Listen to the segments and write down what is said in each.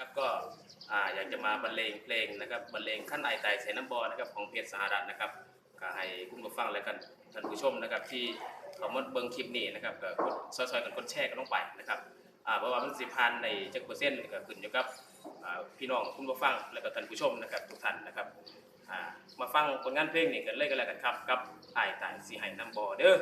ครับก็อยากจะมาบรรเลงเพลงนะครับบรรเลงขั้นไอไตใส่น้ำบอนะครับของเพจสหรัฐนะครับก็ให้คุณผู้ฟังและกันท่านผู้ชมนะครับที่เขามาเบิ่งคลิปนี้นะครับก็กดซอยๆกันกดแชร์กันลงไปนะครับอ่าเพราะว่ามันสิพันในจักเปอร์เซ็นต์ก็ขึ้นอยู่กับพี่น้องคุณผู้ฟังและก็ท่านผู้ชมนะครับทุกท่านนะครับมาฟังผลงานเพลงนี้กันเลยกันแล้วกันครับกับไอไตสีไห้น้ำบอเด้อ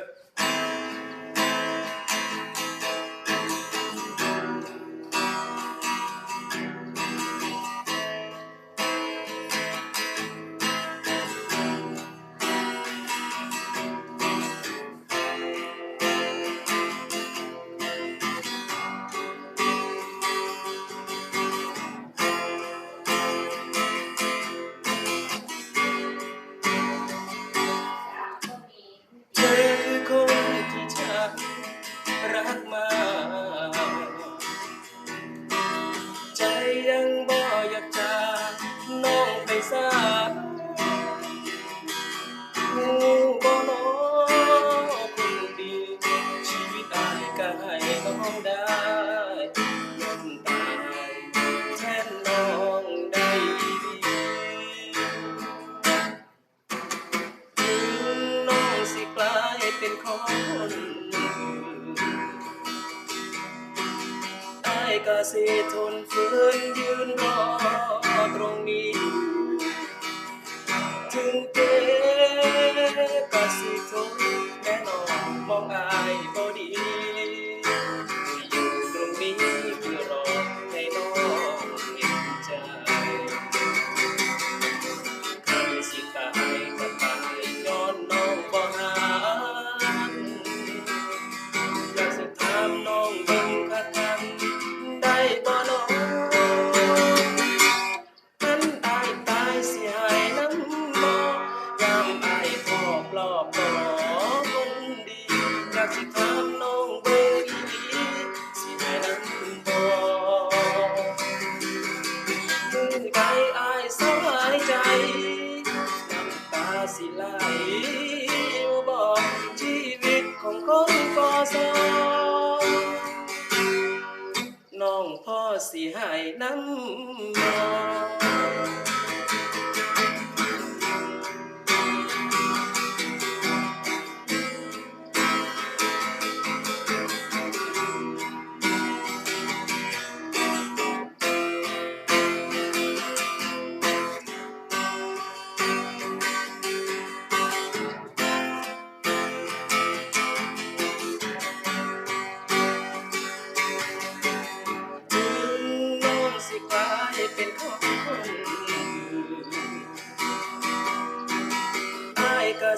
ของคนอื่นอายก็สิทนฝืนยืนรอ ใ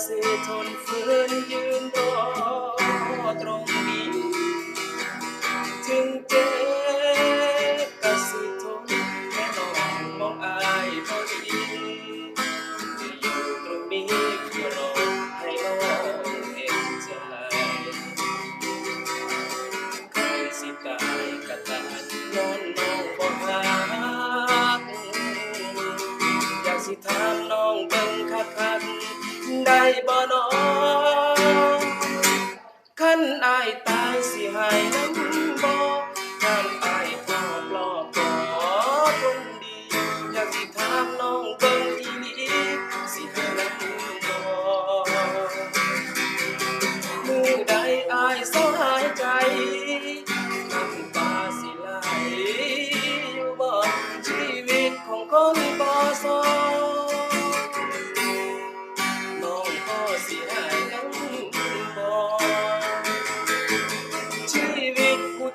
สิทนฝืนยืนรอตรงนี้ ถึงเจ็บก็สิทนแค่นองมองอายพอดีที่อยู่ตรงนี้เพื่อรอให้น้องเห็นใจใครสิตายก็ตายย้อนน้องบ่ฮักอยากสิถามน้องเบิ่งคักๆ ได้บ่น้องคันอายตายสิให้น้ำบ่น้ำอายพอปลอบบ่คนดีอยากสิถามน้องเบิ่งอีหลีสิให้น้ำบ่มือใดอายสหายใจ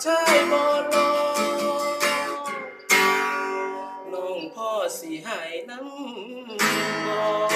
ชายบ่ลองน้องพ่อสิหายน้ำบ่